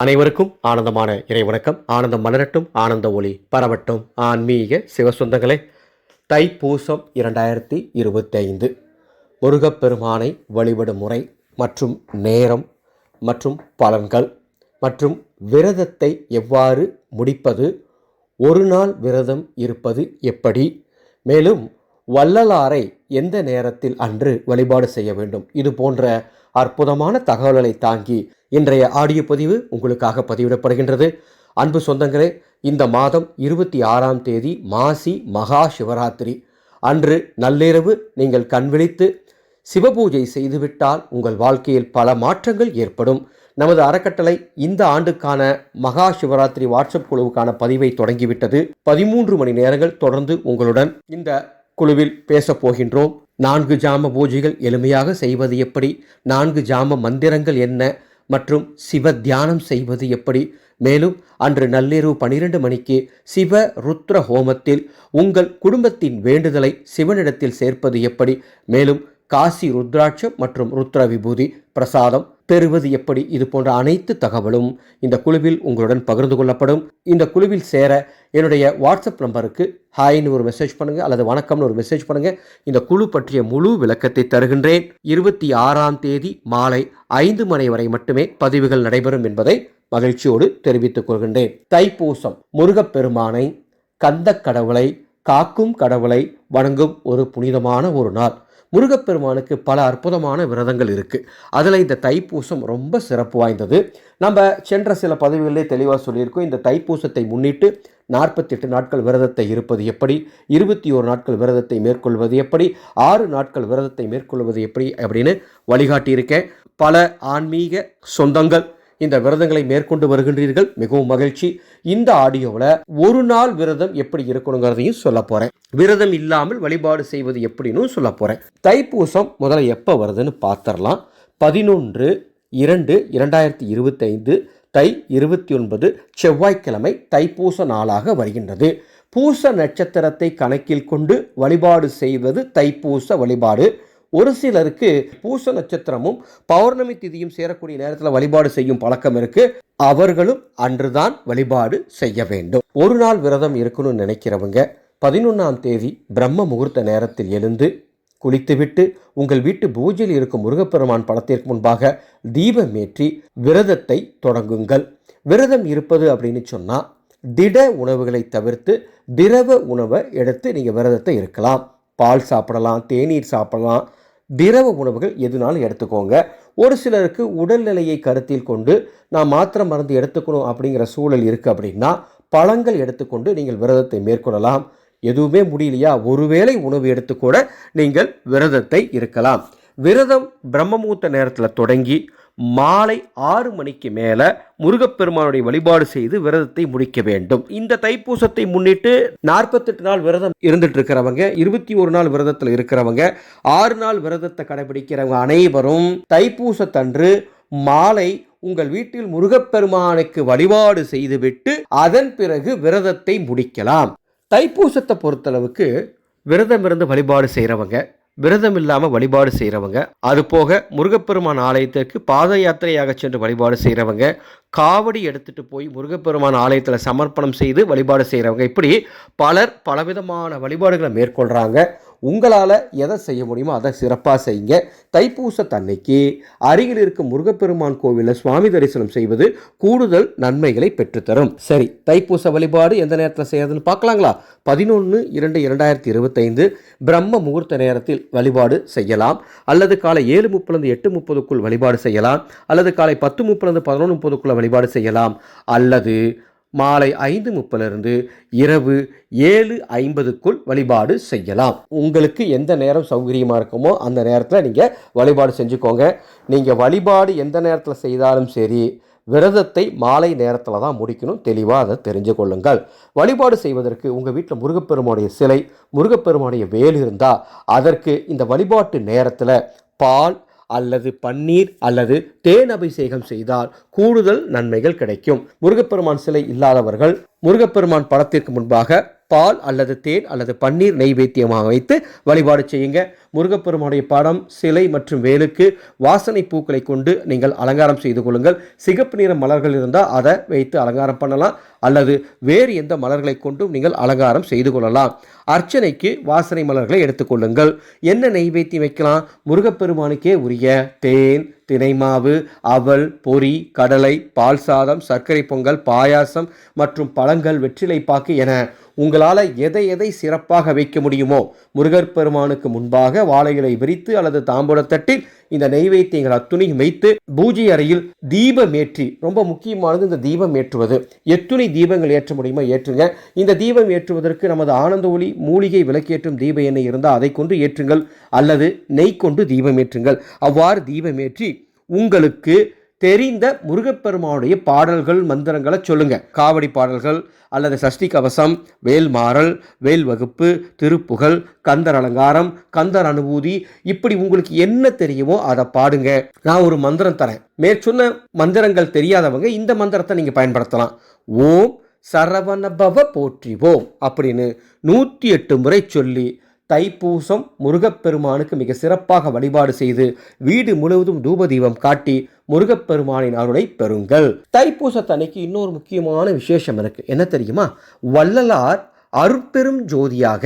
அனைவருக்கும் ஆனந்தமான இறை வணக்கம் ஆனந்தம் மலரட்டும் ஆனந்த ஒளி பரவட்டும். ஆன்மீக சிவசொந்தங்களே தைப்பூசம் இரண்டாயிரத்தி இருபத்தைந்து. முருகப்பெருமானை வழிபடும் முறை மற்றும் நேரம் மற்றும் பலன்கள் மற்றும் விரதத்தை எவ்வாறு முடிப்பது ஒரு நாள் விரதம் இருப்பது எப்படி மேலும் வள்ளலாரை எந்த நேரத்தில் அன்று வழிபாடு செய்ய வேண்டும் இது போன்ற அற்புதமான தகவல்களை தாங்கி இன்றைய ஆடியோ பதிவு உங்களுக்காக பதிவிடப்படுகின்றது. அன்பு சொந்தங்களே இந்த மாதம் இருபத்தி ஆறாம் தேதி மாசி மகா சிவராத்திரி. அன்று நள்ளிரவு நீங்கள் கண்விழித்து சிவபூஜை செய்துவிட்டால் உங்கள் வாழ்க்கையில் பல மாற்றங்கள் ஏற்படும். நமது அறக்கட்டளை இந்த ஆண்டுக்கான மகா சிவராத்திரி வாட்ஸ்அப் குழுவுக்கான பதிவை தொடங்கிவிட்டது. பதிமூன்று மணி நேரங்கள் தொடர்ந்து உங்களுடன் இந்த குழுவில் பேசப் போகின்றோம். நான்கு ஜாம பூஜைகள் எளிமையாக செய்வது எப்படி? நான்கு ஜாம மந்திரங்கள் என்ன? மற்றும் சிவ தியானம் செய்வது எப்படி? மேலும் அன்று நள்ளிரவு பனிரெண்டு மணிக்கு சிவ ருத்ர ஹோமத்தில் உங்கள் குடும்பத்தின் வேண்டுதலை சிவனிடத்தில் சேர்ப்பது எப்படி? மேலும் காசி ருத்ராட்சம் மற்றும் ருத்ர விபூதி பிரசாதம் பெறுவது எப்படி? இது போன்ற அனைத்து தகவலும் இந்த குழுவில் உங்களுடன் பகிர்ந்து கொள்ளப்படும். இந்த குழுவில் சேர என்னுடைய வாட்ஸ்அப் நம்பருக்கு ஹாய்னு ஒரு மெசேஜ் பண்ணுங்கள் அல்லது வணக்கம்னு ஒரு மெசேஜ் பண்ணுங்கள் இந்த குழு பற்றிய முழு விளக்கத்தை தருகின்றேன். இருபத்தி ஆறாம் தேதி மாலை ஐந்து மணி வரை மட்டுமே பதிவுகள் நடைபெறும் என்பதை மகிழ்ச்சியோடு தெரிவித்துக் கொள்கின்றேன். தைப்பூசம் முருகப்பெருமானை கந்த கடவுளை காக்கும் கடவுளை வணங்கும் ஒரு புனிதமான ஒரு நாள். முருகப்பெருமானுக்கு பல அற்புதமான விரதங்கள் இருக்குது அதில் இந்த தைப்பூசம் ரொம்ப சிறப்பு வாய்ந்தது. நம்ம சென்ற சில பதவிகளே தெளிவாக சொல்லியிருக்கோம். இந்த தைப்பூசத்தை முன்னிட்டு நாற்பத்தெட்டு நாட்கள் விரதத்தை இருப்பது எப்படி? இருபத்தி ஓரு நாட்கள் விரதத்தை மேற்கொள்வது எப்படி? ஆறு நாட்கள் விரதத்தை மேற்கொள்வது எப்படி? அப்படின்னு வழிகாட்டியிருக்கேன். பல ஆன்மீக சொந்தங்கள் இந்த விரதங்களை மேற்கொண்டு வருகின்றீர்கள். மிகவும் மகிழ்ச்சி. இந்த ஆடியோவில் ஒரு நாள் விரதம் எப்படி இருக்கணுங்கிறதையும் சொல்ல போகிறேன் விரதம் இல்லாமல் வழிபாடு செய்வது எப்படின்னு சொல்ல போகிறேன் தைப்பூசம் முதல்ல எப்போ வருதுன்னு பார்த்துடலாம் பதினொன்று இரண்டு இரண்டாயிரத்தி இருபத்தைந்து தை இருபத்தி ஒன்பது செவ்வாய்க்கிழமை தைப்பூச நாளாக வருகின்றது. பூச நட்சத்திரத்தை கணக்கில் கொண்டு வழிபாடு செய்வது தைப்பூச வழிபாடு. ஒரு சிலருக்கு பூச நட்சத்திரமும் பௌர்ணமி திதியும் சேரக்கூடிய நேரத்தில் வழிபாடு செய்யும் பழக்கம் இருக்கு. அவர்களும் அன்றுதான் வழிபாடு செய்ய வேண்டும். ஒரு நாள் விரதம் இருக்கணும்னு நினைக்கிறவங்க பதினொன்றாம் தேதி பிரம்ம முகூர்த்த நேரத்தில் எழுந்து குளித்துவிட்டு உங்கள் வீட்டு பூஜையில் இருக்கும் முருகப்பெருமான் படத்திற்கு முன்பாக தீபமேற்றி விரதத்தை தொடங்குங்கள். விரதம் இருப்பது அப்படின்னு சொன்னால் திட உணவுகளை தவிர்த்து திரவ உணவை எடுத்து நீங்கள் விரதத்தை இருக்கலாம். பால் சாப்பிடலாம் தேநீர் சாப்பிடலாம் திரவ உணவுகள் எதுனாலும் எடுத்துக்கோங்க. ஒரு சிலருக்கு உடல்நிலையை கருத்தில் கொண்டு நான் மாத்திரை மருந்து எடுத்துக்கணும் அப்படிங்கிற சூழல் இருக்குது அப்படின்னா பழங்கள் எடுத்துக்கொண்டு நீங்கள் விரதத்தை மேற்கொள்ளலாம். எதுவுமே முடியலையா? ஒருவேளை உணவு எடுத்து கூட நீங்கள் விரதத்தை இருக்கலாம். விரதம் பிரம்மமூர்த்த நேரத்தில் தொடங்கி மாலை ஆறு மணிக்கு மேலே முருகப்பெருமானுடைய வழிபாடு செய்து விரதத்தை முடிக்க வேண்டும். இந்த தைப்பூசத்தை முன்னிட்டு நாற்பத்தெட்டு நாள் விரதம் இருந்துட்டு இருக்கிறவங்க இருபத்தி ஒரு நாள் விரதத்தில் இருக்கிறவங்க ஆறு நாள் விரதத்தை கடைபிடிக்கிறவங்க அனைவரும் தைப்பூசத்தன்று மாலை உங்கள் வீட்டில் முருகப்பெருமானுக்கு வழிபாடு செய்துவிட்டு அதன் பிறகு விரதத்தை முடிக்கலாம். தைப்பூசத்தை பொறுத்தளவுக்கு விரதம் இருந்து வழிபாடு செய்கிறவங்க விரதம் இல்லாமல் வழிபாடு செய்கிறவங்க அது போக முருகப்பெருமான் ஆலயத்திற்கு பாத யாத்திரையாக சென்று வழிபாடு செய்கிறவங்க காவடி எடுத்துட்டு போய் முருகப்பெருமான் ஆலயத்தில் சமர்ப்பணம் செய்து வழிபாடு செய்கிறவங்க இப்படி பலர் பலவிதமான வழிபாடுகளை மேற்கொள்கிறாங்க உங்களால் எதை செய்ய முடியுமோ அதை சிறப்பாக செய்யுங்க. தைப்பூச தன்னைக்கு அருகில் இருக்கும் முருகப்பெருமான் கோவிலில் சுவாமி தரிசனம் செய்வது கூடுதல் நன்மைகளை பெற்றுத்தரும். சரி தைப்பூச வழிபாடு எந்த நேரத்தில் செய்யறதுன்னு பார்க்கலாங்களா? பதினொன்று இரண்டு இரண்டாயிரத்தி இருபத்தைந்து பிரம்ம முகூர்த்த நேரத்தில் வழிபாடு செய்யலாம். அல்லது காலை ஏழு முப்பதுலேருந்து எட்டு முப்பதுக்குள் வழிபாடு செய்யலாம். அல்லது காலை பத்து முப்பதுலேருந்து பதினொன்று முப்பதுக்குள்ள வழிபாடு செய்யலாம். அல்லது மாலை ஐந்து முப்பதிலிருந்து இரவு ஏழு ஐம்பதுக்குள் வழிபாடு செய்யலாம். உங்களுக்கு எந்த நேரம் சௌகரியமாக இருக்குமோ அந்த நேரத்தில் நீங்கள் வழிபாடு செஞ்சுக்கோங்க. நீங்கள் வழிபாடு எந்த நேரத்தில் செய்தாலும் சரி விரதத்தை மாலை நேரத்தில் தான் முடிக்கணும். தெளிவாக அதை தெரிஞ்சு கொள்ளுங்கள். வழிபாடு செய்வதற்கு உங்கள் வீட்டில் முருகப்பெருமானுடைய சிலை முருகப்பெருமானுடைய வேல் இருந்தால் அதற்கு இந்த வழிபாட்டு நேரத்தில் பால் அல்லது பன்னீர் அல்லது தேன் அபிஷேகம் செய்தால் கூடுதல் நன்மைகள் கிடைக்கும். முருகப்பெருமான் சிலை இல்லாதவர்கள் முருகப்பெருமான் படத்திற்கு முன்பாக பால் அல்லது தேன் அல்லது பன்னீர் நெய்வேத்தியமாக வைத்து வழிபாடு செய்யுங்க. முருகப்பெருமானுடைய படம் சிலை மற்றும் வேலுக்கு வாசனை பூக்களை கொண்டு நீங்கள் அலங்காரம் செய்து கொள்ளுங்கள். சிகப்பு நிற மலர்கள் இருந்தால் அதை வைத்து அலங்காரம் பண்ணலாம். அல்லது வேறு எந்த மலர்களை கொண்டும் நீங்கள் அலங்காரம் செய்து கொள்ளலாம். அர்ச்சனைக்கு வாசனை மலர்களை எடுத்துக்கொள்ளுங்கள் என்ன நெய்வேத்தியம் வைக்கலாம்? முருகப்பெருமானுக்கே உரிய தேன் தினைமாவு அவல் பொரி கடலை பால் சாதம் சர்க்கரை பொங்கல் பாயாசம் மற்றும் பழங்கள் வெற்றிலைப்பாக்கு என உங்களால் எதை எதை சிறப்பாக வைக்க முடியுமோ முருகர் பெருமானுக்கு முன்பாக வாழைகளை விரித்து அல்லது தாம்பூலத்தட்டில் இந்த நெய்வேத்தியங்கள் அத்துணையும் வைத்து பூஜை அறையில் தீபம் ஏற்றி ரொம்ப முக்கியமானது இந்த தீபம் ஏற்றுவது. எத்துணை தீபங்கள் ஏற்ற முடியுமோ? ஏற்றுங்க. இந்த தீபம் ஏற்றுவதற்கு நமது ஆனந்த ஒளி மூலிகை விளக்கேற்றும் தீப எண்ணெய் இருந்தால் அதை கொண்டு ஏற்றுங்கள். அல்லது நெய் கொண்டு தீபம் ஏற்றுங்கள். அவ்வாறு தீபம் ஏற்றி உங்களுக்கு தெரிந்த முருகப்பெருமானுடைய பாடல்கள் மந்திரங்களை சொல்லுங்க. காவடி பாடல்கள் அல்லது சஷ்டி கவசம் வேல்மாறல் வேல் வகுப்பு திருப்புகழ் கந்தர் அலங்காரம் கந்தர் அனுபூதி இப்படி உங்களுக்கு என்ன தெரியுமோ அதை பாடுங்க. நான் ஒரு மந்திரம் தரேன். மேற்சொன்ன மந்திரங்கள் தெரியாதவங்க இந்த மந்திரத்தை நீங்க பயன்படுத்தலாம். ஓம் சரவணபவ போற்றிவோம் அப்படின்னு நூற்றி எட்டு முறை சொல்லி தைப்பூசம் முருகப்பெருமானுக்கு மிக சிறப்பாக வழிபாடு செய்து வீடு முழுவதும் தூபதீபம் காட்டி முருகப்பெருமானின் அருளை பெறுங்கள். தைப்பூசத்தன்னைக்கு இன்னொரு முக்கியமான விசேஷம் இருக்கு. என்ன தெரியுமா? வள்ளலார் அருட்பெரும் ஜோதியாக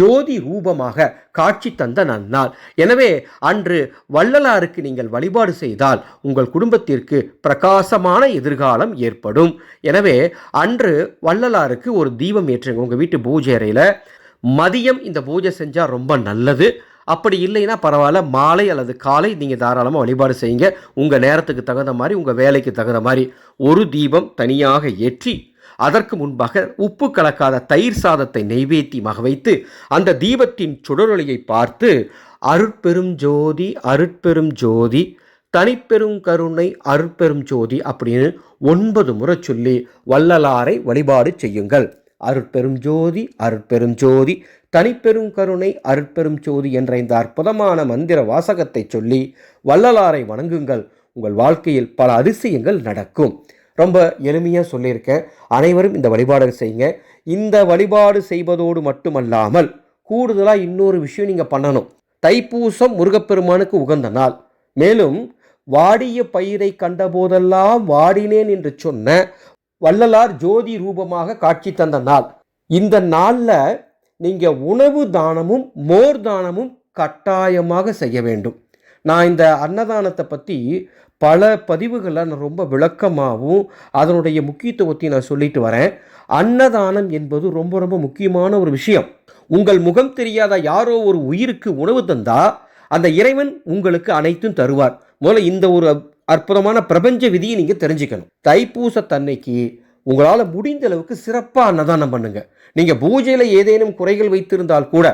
ஜோதி ரூபமாக காட்சி தந்த நன்னாள். எனவே அன்று வள்ளலாருக்கு நீங்கள் வழிபாடு செய்தால் உங்கள் குடும்பத்திற்கு பிரகாசமான எதிர்காலம் ஏற்படும். எனவே அன்று வள்ளலாருக்கு ஒரு தீபம் ஏற்றுங்க. உங்கள் வீட்டு பூஜை அறையில் மதியம் இந்த பூஜை செஞ்சால் ரொம்ப நல்லது. அப்படி இல்லைன்னா பரவாயில்ல மாலை அல்லது காலை நீங்கள் தாராளமாக வழிபாடு செய்யுங்க. உங்கள் நேரத்துக்கு தகுந்த மாதிரி உங்கள் வேலைக்கு தகுந்த மாதிரி ஒரு தீபம் தனியாக ஏற்றி அதற்கு முன்பாக உப்பு கலக்காத தயிர் சாதத்தை நெய்வேத்தியமாக வைத்து அந்த தீபத்தின் சுடரொளியை பார்த்து அருட்பெரும் ஜோதி அருட்பெரும் ஜோதி தனிப்பெரும் கருணை அருட்பெரும் ஜோதி அப்படின்னு ஒன்பது முறை சொல்லி வள்ளலாரை வழிபாடு செய்யுங்கள். அருட்பெரும் ஜோதி அருட்பெரும் ஜோதி தனிப்பெரும் கருணை அருட்பெரும் ஜோதி என்ற இந்த அற்புதமான மந்திர வாசகத்தை சொல்லி வள்ளலாரை வணங்குங்கள். உங்கள் வாழ்க்கையில் பல அதிசயங்கள் நடக்கும். ரொம்ப எளிமையாக சொல்லியிருக்கேன். அனைவரும் இந்த வழிபாடு செய்யுங்க. இந்த வழிபாடு செய்வதோடு மட்டுமல்லாமல் கூடுதலாக இன்னொரு விஷயம் நீங்கள் பண்ணணும். தைப்பூசம் முருகப்பெருமானுக்கு உகந்த நாள். மேலும் வாடிய பயிரை கண்டபோதெல்லாம் வாடினேன் என்று சொன்ன வள்ளலார் ஜோதி ரூபமாக காட்சி தந்த நாள். இந்த நாளில் நீங்கள் உணவு தானமும் மோர் தானமும் கட்டாயமாக செய்ய வேண்டும். நான் இந்த அன்னதானத்தை பற்றி பல பதிவுகளை நான் ரொம்ப விளக்கமாகவும் அதனுடைய முக்கியத்துவத்தையும் நான் சொல்லிட்டு வரேன். அன்னதானம் என்பது ரொம்ப ரொம்ப முக்கியமான ஒரு விஷயம். உங்கள் முகம் தெரியாத யாரோ ஒரு உயிருக்கு உணவு தந்தா அந்த இறைவன் உங்களுக்கு அனைத்தும் தருவார். முதல்ல இந்த ஒரு அற்புதமான பிரபஞ்ச விதியை நீங்கள் தெரிஞ்சுக்கணும். தைப்பூசத்தன்னைக்கு உங்களால் முடிந்த அளவுக்கு சிறப்பாக அன்னதானம் பண்ணுங்க. நீங்கள் பூஜையில் ஏதேனும் குறைகள் வைத்திருந்தால் கூட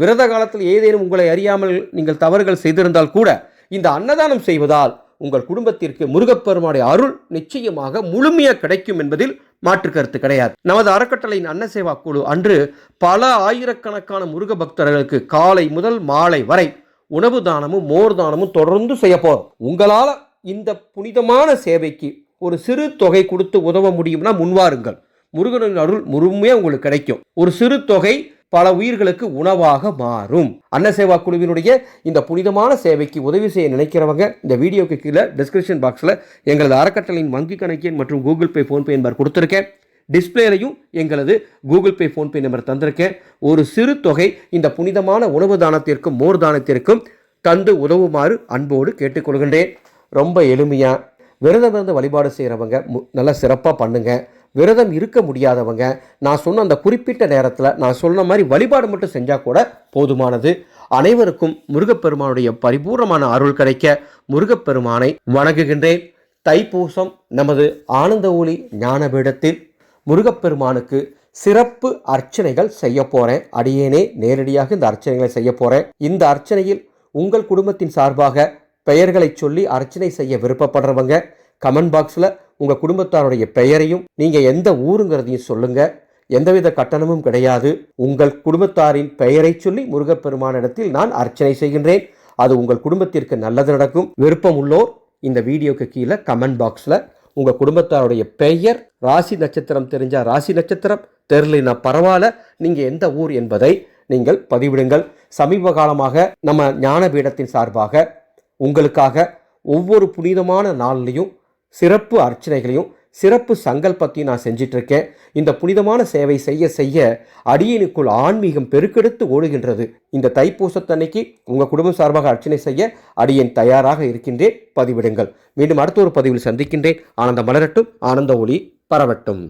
விரத காலத்தில் ஏதேனும் உங்களை அறியாமல் நீங்கள் தவறுகள் செய்திருந்தால் கூட இந்த அன்னதானம் செய்வதால் உங்கள் குடும்பத்திற்கு முருகப்பெருமாடைய அருள் நிச்சயமாக முழுமையாக கிடைக்கும் என்பதில் மாற்று கருத்து கிடையாது. நமது அறக்கட்டளையின் அன்னசேவா குழு அன்று பல ஆயிரக்கணக்கான முருக பக்தர்களுக்கு காலை முதல் மாலை வரை உணவு தானமும் மோர் தானமும் தொடர்ந்து செய்ய போகிறோம் உங்களால் இந்த புனிதமான சேவைக்கு ஒரு சிறு தொகை கொடுத்து உதவ முடியும்னா முன்வாருங்கள். முருகனின் அருள் முழுமையாக உங்களுக்கு கிடைக்கும். ஒரு சிறு தொகை பல உயிர்களுக்கு உணவாக மாறும். அன்ன சேவா குழுவினுடைய இந்த புனிதமான சேவைக்கு உதவி செய்ய நினைக்கிறவங்க இந்த வீடியோக்கு கீழே டிஸ்கிரிப்ஷன் பாக்ஸில் எங்களது அறக்கட்டளையின் வங்கி கணக்கின் மற்றும் கூகுள் பே ஃபோன்பே நம்பர் கொடுத்துருக்கேன். டிஸ்பிளேலையும் எங்களது கூகுள் பே ஃபோன்பே நம்பர் தந்திருக்கேன். ஒரு சிறு தொகை இந்த புனிதமான உணவு தானத்திற்கும் மோர் தானத்திற்கும் தந்து உதவுமாறு அன்போடு கேட்டுக்கொள்கின்றேன். ரொம்ப எளிமையாக விரதம் இருந்து வழிபாடு செய்கிறவங்க மு- நல்லா சிறப்பாக பண்ணுங்க. விரதம் இருக்க முடியாதவங்க நான் சொன்ன அந்த குறிப்பிட்ட நேரத்தில் நான் சொன்ன மாதிரி வழிபாடு மட்டும் செஞ்சால் கூட போதுமானது. அனைவருக்கும் முருகப்பெருமானுடைய பரிபூர்ணமான அருள் கிடைக்க முருகப்பெருமானை வணங்குகின்றேன். தைப்பூசம் நமது ஆனந்த ஒளி ஞானபீடத்தில் முருகப்பெருமானுக்கு சிறப்பு அர்ச்சனைகள் செய்ய போகிறேன் அடியேனே நேரடியாக இந்த அர்ச்சனைகளை செய்ய போகிறேன் இந்த அர்ச்சனையில் உங்கள் குடும்பத்தின் சார்பாக பெயர்களை சொல்லி அர்ச்சனை செய்ய விருப்பப்படுறவங்க கமெண்ட் பாக்ஸில் உங்கள் குடும்பத்தாருடைய பெயரையும் நீங்கள் எந்த ஊருங்கிறதையும் சொல்லுங்கள் எந்தவித கட்டணமும் கிடையாது. உங்கள் குடும்பத்தாரின் பெயரை சொல்லி முருகப்பெருமானிடத்தில் நான் அர்ச்சனை செய்கின்றேன். அது உங்கள் குடும்பத்திற்கு நல்லது நடக்கும். விருப்பம் உள்ளோர் இந்த வீடியோக்கு கீழே கமெண்ட் பாக்ஸில் உங்கள் குடும்பத்தாருடைய பெயர் ராசி நட்சத்திரம் தெரிஞ்சால் ராசி நட்சத்திரம் தெரிலினா பரவாயில்ல. நீங்கள் எந்த ஊர் என்பதை நீங்கள் பதிவிடுங்கள். சமீப காலமாக நம்ம ஞானபீடத்தின் சார்பாக உங்களுக்காக ஒவ்வொரு புனிதமான நாள்லையும் சிறப்பு அர்ச்சனைகளையும் சிறப்பு சங்கல்பத்தையும் நான் செஞ்சிட்ருக்கேன் இந்த புனிதமான சேவை செய்ய செய்ய அடியனுக்குள் ஆன்மீகம் பெருக்கெடுத்து ஓடுகின்றது. இந்த தைப்பூசத்தன்னைக்கு உங்கள் குடும்பம் சார்பாக அர்ச்சனை செய்ய அடியன் தயாராக இருக்கின்றேன். பதிவிடுங்கள். மீண்டும் அடுத்த ஒரு பதிவில் சந்திக்கின்றேன். ஆனந்த மலரட்டும். ஆனந்த ஒளி பரவட்டும்.